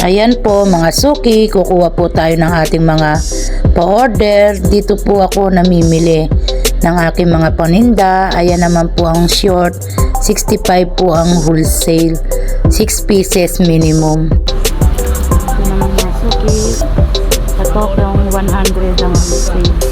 Ayan po mga suki, kukuha po tayo ng ating mga pa-order. Dito po ako namimili ng aking mga paninda. Ayan naman po ang short. 65 po ang wholesale. 6 pieces minimum. Naman mga suki. Ito yung 100 ang wholesale.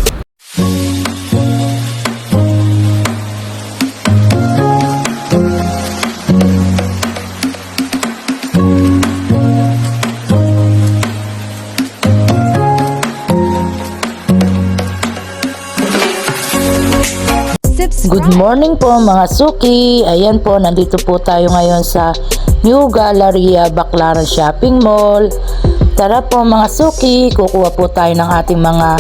Good morning po mga suki. Ayan po, nandito po tayo ngayon sa New Galleria Baclaran Shopping Mall. Tara po mga suki, kukuha po tayo ng ating mga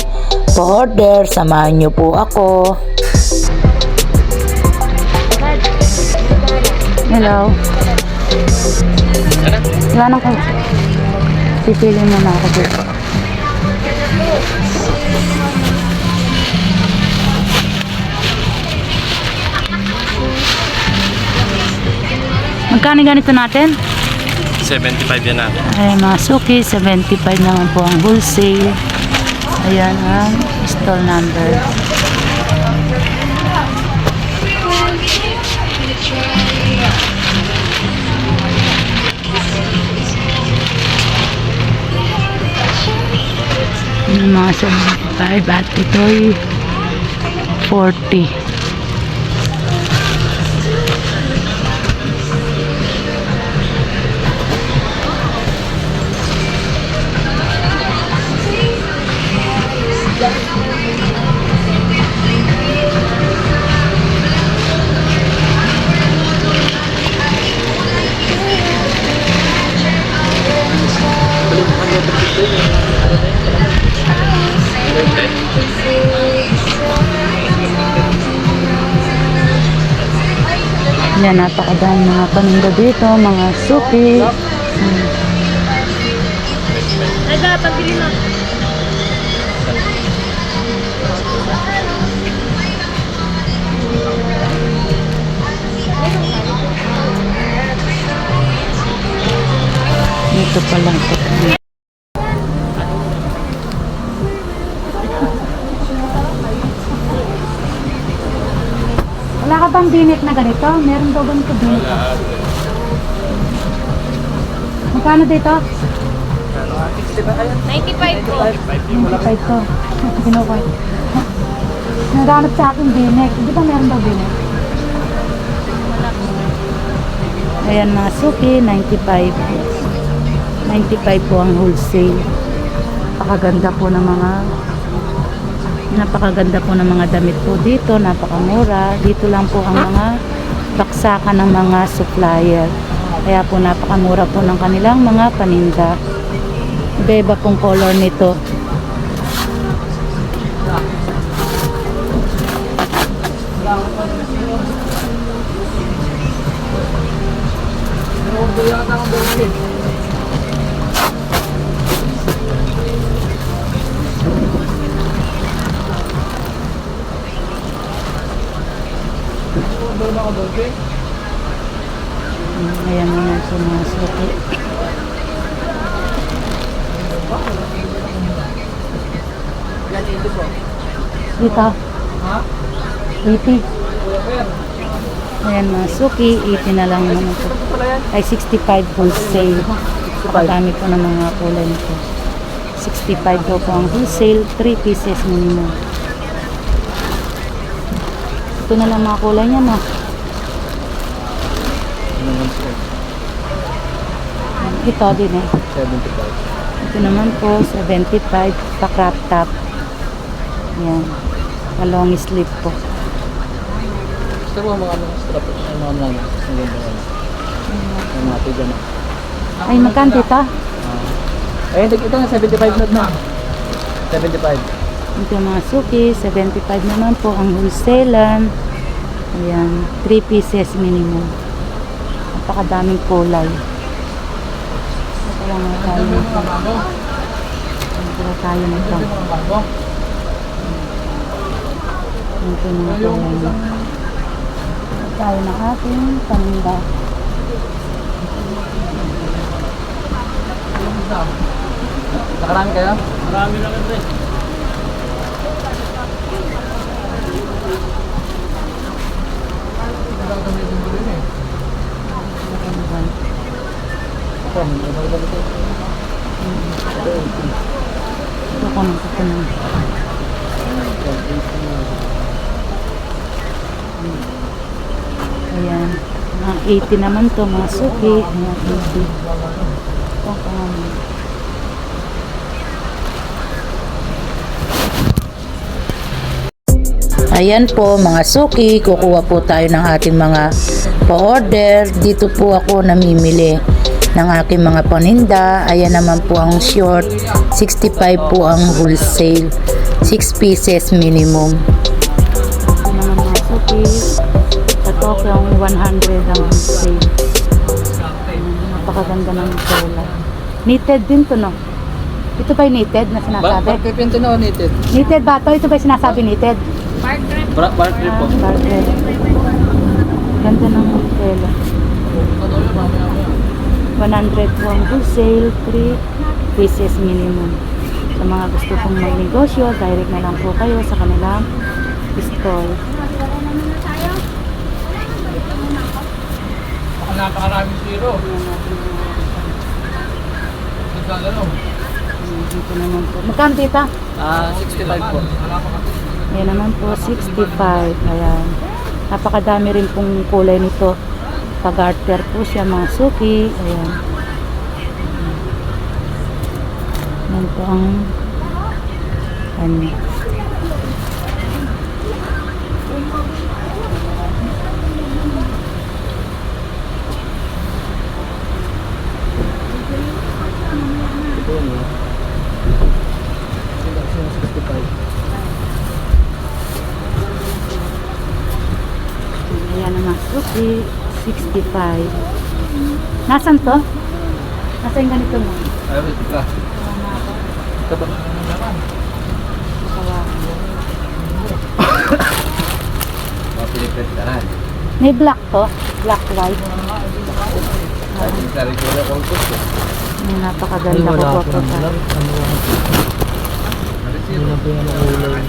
pa-order. Samahan niyo po ako. Hello. Wala nang kayo. Pipili mo na ako dito. Magkano ganito natin? 75 yan natin. Ay, mga suki, 75 naman po ang wholesale. Ayan ang stall number. Yung mga 75 at ito'y 40. Yan, napakadami mga paninda dito, mga suki. Hmm. Dito pa lang po. Wala bang binik na ganito? Meron daw ganito binik. Magkano dito? 95 po. 95 to. Kinuha. Naghanap sa akin binik. Di ba meron daw binik? Ayan mga suki, 95. 95 po ang wholesale. Napakaganda po ng mga napakaganda po ng mga damit po dito, napakamura. Dito lang po ang mga baksakan ng mga supplier. Kaya po napakamura po ng kanilang mga paninda. Iba-iba pong color nito. Ayan naman po mga suki. Dito. 80. Ayan mga suki, 80 na lang naman po. Ay 65 wholesale. Napakadami po ng mga kulay nito. 65 daw po ang wholesale, 3 pieces minimum. Ito na lang mga kulay niya, no? Ito din eh. 75. Ito naman po, 75 pa crop top. Yan. Pa long sleeve po. Mo mga ano, strap, mga mga ano. Ang mga tiga na. Ay, magkano dito? Ayun, ito nga, 75 not na. 75. Ito mga suki, 75 naman po ang wholesalan. Ayan, 3 pieces minimum. Napakadaming kulay. Ito lang tayo. Ito tayo nito. Ito mga kulay nito. Tayo ng ating paninda. Nakarami kayo? Marami lang ito eh. Ito, may balik ito. Ayan. Mga 80 naman to, mga suki. Mga 80. Ito ko naman. Ayan po mga suki, kukuha po tayo ng ating mga pa-order. Dito po ako namimili ng aking mga paninda. Ayan naman po ang short, 65 po ang wholesale, 6 pieces minimum. Ito naman mga suki. Ito yung 100 ang sale. Ayan, Napakaganda ng tela. Knitted din to, no? Ito ba yung knitted na Ba sinasabi? Bark crepe yung tinawanitid. Knitted ba to? Ito ba yung sinasabi knitted? Bark bark crepe po. Dark red. Ganda ng tela. 100 po ang wholesale, 3 pieces minimum. Sa mga gusto pong magnegosyo, direct na lang po kayo sa kanilang store. Napakaraming zero. Dito naman po. Magkano dito? Ah, 65 po. Ayan naman po, 65. Ayan. Napakadami rin pong kulay nito. Pag-arter po siya, mga suki. Ayan. Ayan po ang ano. Ito yun. Sila sila 65. Ayan ang. 65. Nasaan to? Nasaan yung ganito mo? Ay, wait ka. Ito ba? Kawa. Mga Pilipit ka rin. May black to. Black white. Ay, karikula ko gusto. Ayan, napakaganda ko po. Ano na ulay.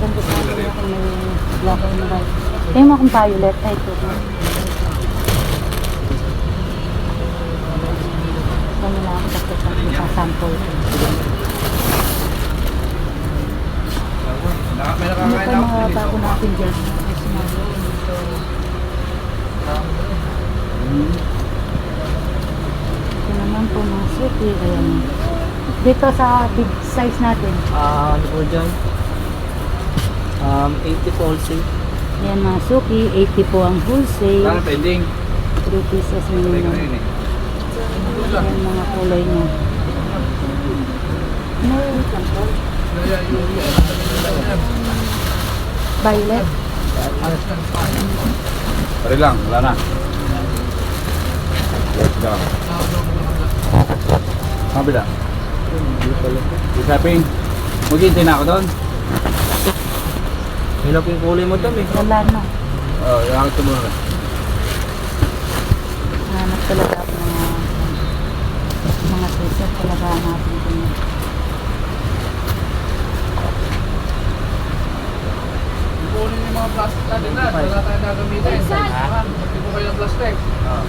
Ganda sa akin kung may black and white. Tingnan mo kung violet. Ay, ito. Ano na ako tapos sa sample. May Ano pa mga bago natin dyan? Ito naman mga suki. Ayan. Dito sa big size natin. Ah, ano po dyan? Um, 80 po wholesale. Ayan mga suki. 80 po ang wholesale. pending? 3 pieces minimum. eh. Ayan mga kulay. May violet. Pare lang, wala na. Let's go. Kabila. Isapin. Maghintay na ako doon. Hilap yung kulay mo dami. Wala na. Oh, yung ako muna. Hanap talaga ako mga mga t-shirt talaga natin ito. Kunin yung mga plastic natin na. Wala tayong gagamitin. Ha? Hindi po kayo ng plastic. Oo.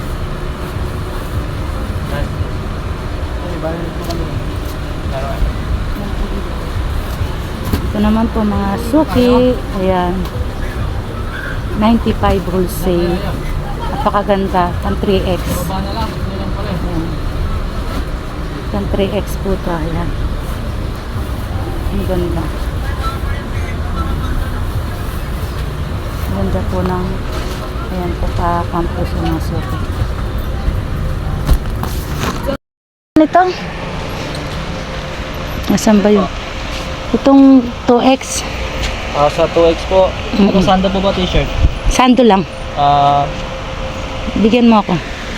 Ay, bayan po kami. Laro. Ito naman po mga suki. Ayan. 95 wholesale. Napakaganda. Pang 3X. Baba na lang. Ito lang pala. eh. Ayan. Pang 3X po ito. Ayan. Ang ganda. Ang ganda po ng ayan po pa campus yung mga suki. Ito? Nasaan ba yun? Itong 2X. Ah, sa 2X po. Ano Mm-mm. sanda po ba t-shirt? Sando lang. Ah, Bigyan mo ako.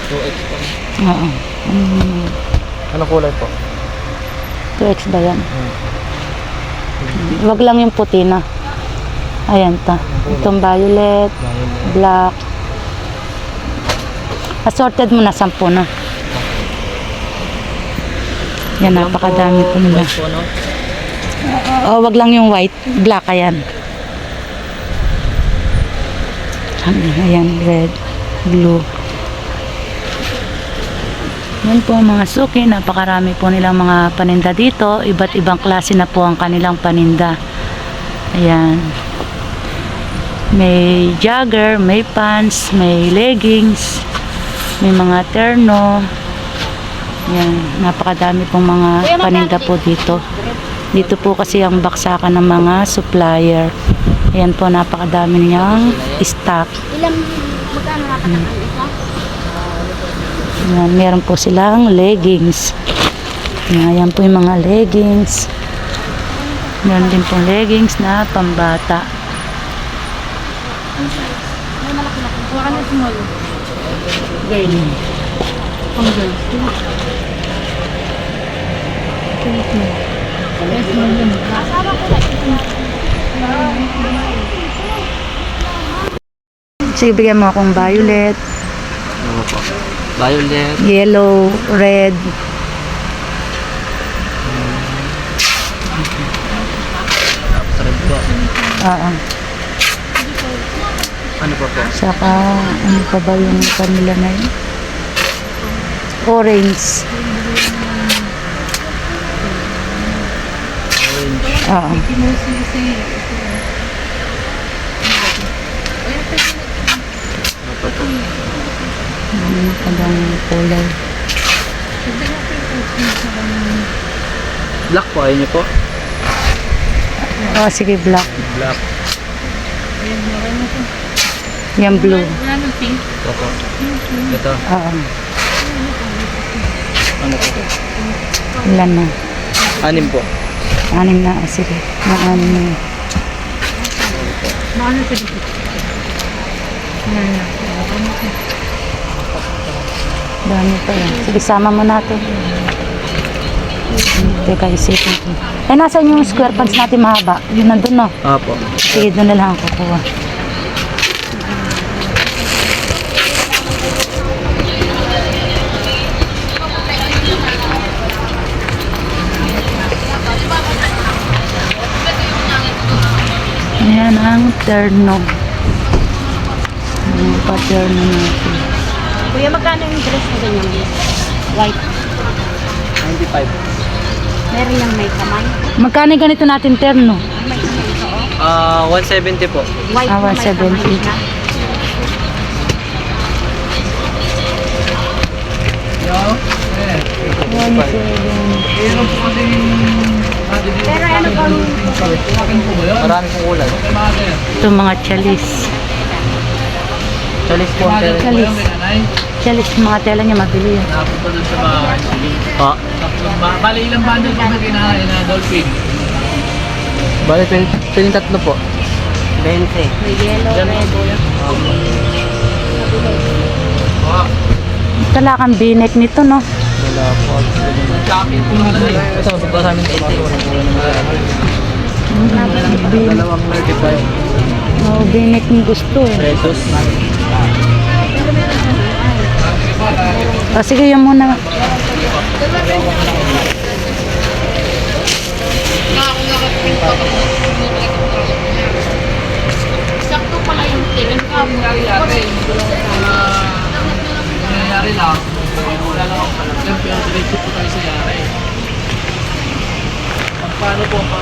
2X po. Oo. Mm, Ano kulay po? 2X ba yan? Wag lang yung puti na. Ayan ta. Itong violet, black. Assorted mo na, sampu na. Yan, napakadami po nila. White po, no? Oh, wag lang yung white. Black, ayan. Ayan, red, blue. Yan po ang mga suki. Napakarami po nilang mga paninda dito. Iba't ibang klase na po ang kanilang paninda. Ayan. May jogger, may pants, may leggings, may mga terno. Yan, napakadami pong mga paninda po dito. Dito po kasi ang baksakan ng mga supplier. Ayan po, napakadami niyang stock. Ilang, magkano nakakatakan isa? Ayan, meron po silang leggings. Ayan, po yung mga leggings. Meron din po leggings na pambata. Huwag ka na small. Girl. Pang girls. Sige, bigyan mo akong violet, Ano po? Violet. yellow, red. Red po. Oo. Ano po po? Saka, ano pa ba yung kanila na yun? Orange. Oo. Ano pa bang kulay? Black po, ayun niyo po. Oh, sige, black. Black. Yan, blue. Opo. Ito. Oo. Ano po? Ilan na? Anim po. Anim na. Ah, Sige. Na anim na. yun. Dami pa yan. Sige, sama mo natin. Teka, isipin ko. Eh, nasan yung square pants natin mahaba? Yun nandun, no? Apo. Sige, doon na lang ako kukuha. Ayan ang terno. Ang pa-terno natin. Kuya, magkano yung dress na ganyan? White. 95. Meron yung may kamay. Magkano yung ganito natin terno? May kamay ito, oh. Ah, 170 po. White Ah, na may 170. kamay na. Pero ano bang Marami pong kulay. Ito mga chalis. Chalis po ang tela. Chalis. Chalis, mga tela niya mabili yan. Pa. Bali ilang bundle po na kinahain na dolphin? Bale, piling, tatlo po. 20. may yellow, red? Tala kang binek nito, no? Wala po. Ito, ba sa amin ito? Dalawang 35 Oh, binek ni gusto eh. pesos. O, sige, yun muna. Sakto pala yung tingin ko. Nangyayari lang, wala lang ako pala. Pero diretso po tayo sa yari. Ang paano po pa?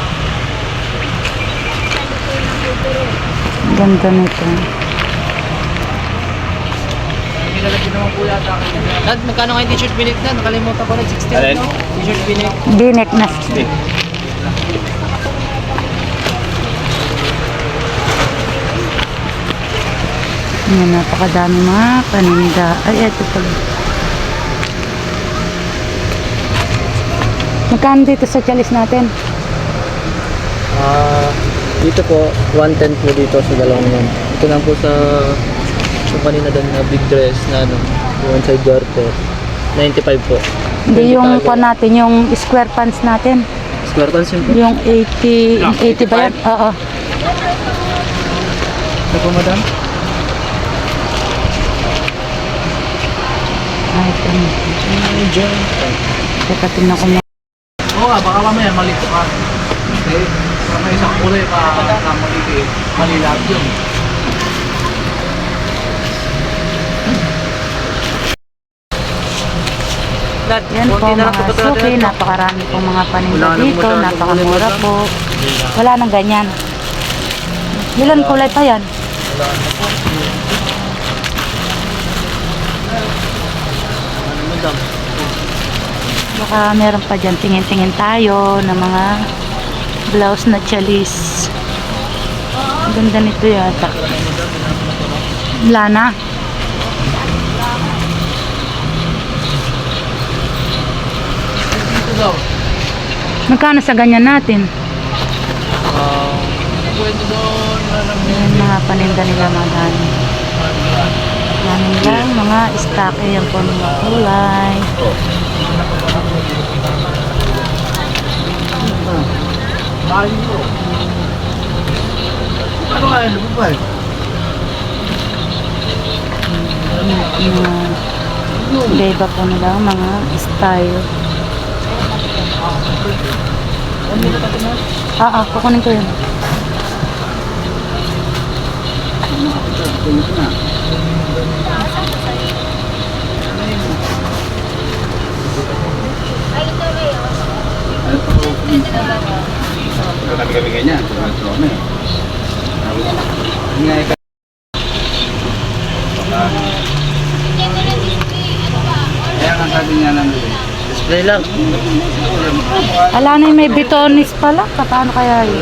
Ganda nito. Nilalagyan naman po yata kayo. Dad, magkano nga yung t-shirt binik na? Nakalimutan ko na 60 Alin? no? T-shirt binik. Binek na. Yan, napakadami mga paninda. Ay, eto pala. Magkano dito sa chalis natin? Ah, dito po 110 po dito sa dalawang yan. Ito lang po sa yung kanina doon na big dress na ano, yung side garter. 95 po. Hindi yung pa natin, yung square pants natin. Square pants yun po. Yung 80, 80 ba yan? Oo. Ito po madam? Ay. Medyo. Teka, tingnan ko Oo nga, baka mamaya malito ka. Okay? Baka may isang kulay pa na maliti. Mali lahat yun. Yan po mga suki, napakarami pong mga paninda dito, napakamura po. Wala nang ganyan. Ilan kulay pa yan? Ano mo? Baka meron pa dyan, tingin-tingin tayo ng mga blouse na chalis. Ang ganda nito yata. Wala na. Ito daw. Magkano sa ganyan natin? Ah, Pwede doon. alam mo. Yan mga paninda nila mga dami. Yan lang, mga stock. Ayan po mga kulay. Mahal nyo. Ano nga yun? Lumubay. Mga iba po nila mga style. Ah, ah, kukunin ko yun. kami ganyan, tulad kami. Nga ikaw. Kaya nga sabi niya lang eh. Display lang. Ala na may bitonis pala. Paano kaya yun?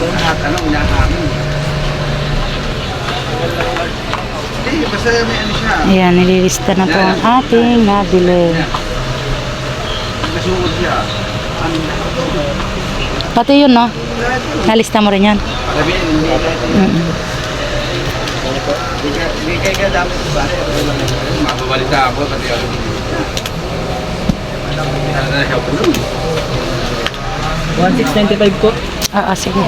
Lahat ano, inaamin. Hindi, basta may ano siya. Ayan, nililista na po ang ating nabili. Kasungod siya. Pati yun, no? Nalista mo rin yan. Hindi Mm-mm. Hindi ka- hindi kayo ka dapat sa bari. Mababalita ako, pati ako. Ano na siya po nun? 1695 po. Ah, ah, sige.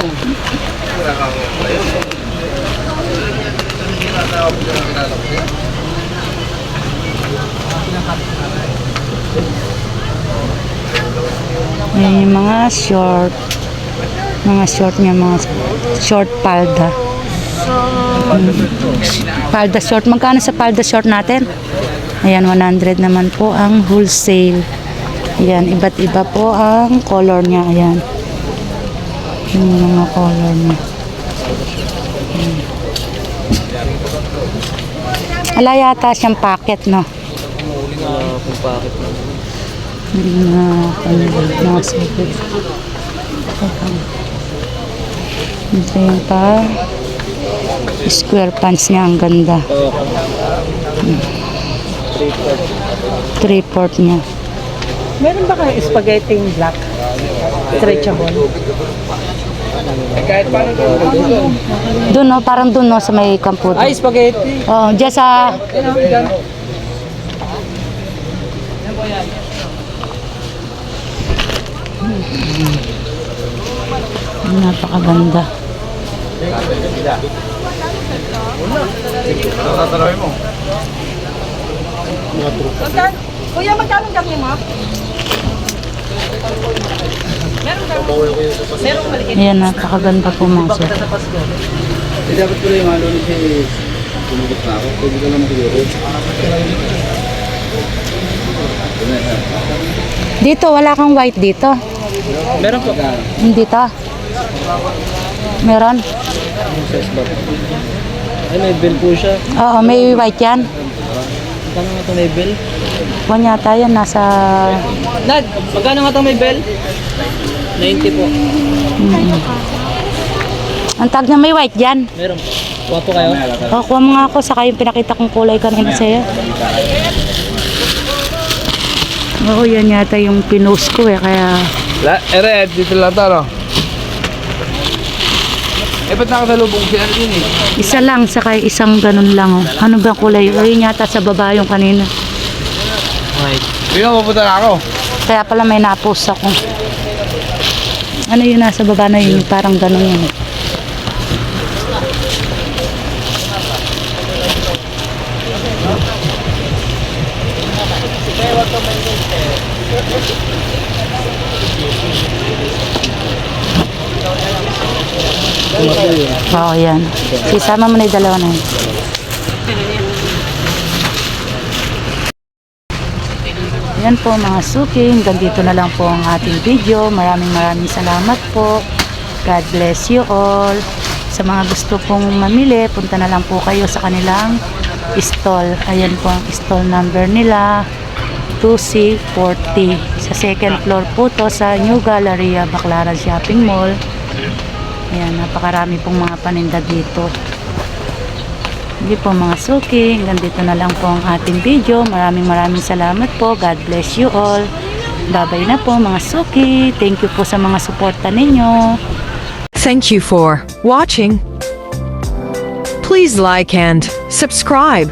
Ayan yung mga short. Mga short niya, mga short palda. Mm. Palda short. Magkano sa palda short natin? Ayan, 100 naman po ang wholesale. Ayan, iba't iba po ang color niya. Ayan. Yung mga color niya. Ayan. Ala yata siyang packet, no? Wala kung bakit. Mga panilid, mga sipit. Ito yung pa square pants niya, ang ganda. Three-port niya. Meron ba kayong spaghetti black? Stretchable? Kahit paano doon. Doon, no? Parang doon, no? Sa may kampo. Ay, spaghetti. Oh, dyan sa... Napakaganda. Tatalawin mo. Magkano? Kuya, magkano ang gami mo? Ayan, napakaganda po mga sir. Eh, dapat ko lang yung ano si tumugot na ako. Pwede ko naman siguro. Dito, wala kang white dito. Meron po. Hindi to. Meron? Ay, may bill po siya. Oo, may white yan. Magkano nga ito may bill? Kung yata yan, nasa... Nad, magkano nga ito may bill? 90 po. Ang tag na may white yan. Meron po. Kuha po kayo. O, kuha mo nga ako, saka yung pinakita kong kulay kanina sa'yo. Oo, yan yata yung pinost ko eh, kaya... La, ere, dito lang to, no? Eh, ba't nakasalubong si ano yun eh? Isa lang, saka isang ganun lang. Oh. Ano ba kulay? O, yun yata sa baba yung kanina. Okay. Hindi mo, mapunta na ako. Kaya pala may napost ako. Ano yun nasa baba na yun? Parang ganun yun. Oo, yan. Isama mo na yung dalawa na yun. Yan po mga suki, hanggang dito na lang po ang ating video. Maraming maraming salamat po. God bless you all. Sa mga gusto pong mamili, punta na lang po kayo sa kanilang stall. Ayan po ang stall number nila. 2C40. Sa second floor po to sa New Galleria Baclaran Shopping Mall. Ayan, napakarami pong mga paninda dito. Hindi po mga suki, hanggang dito na lang po ang ating video. Maraming maraming salamat po. God bless you all. Babay na po mga suki. Thank you po sa mga suporta ninyo. Thank you for watching. Please like and subscribe.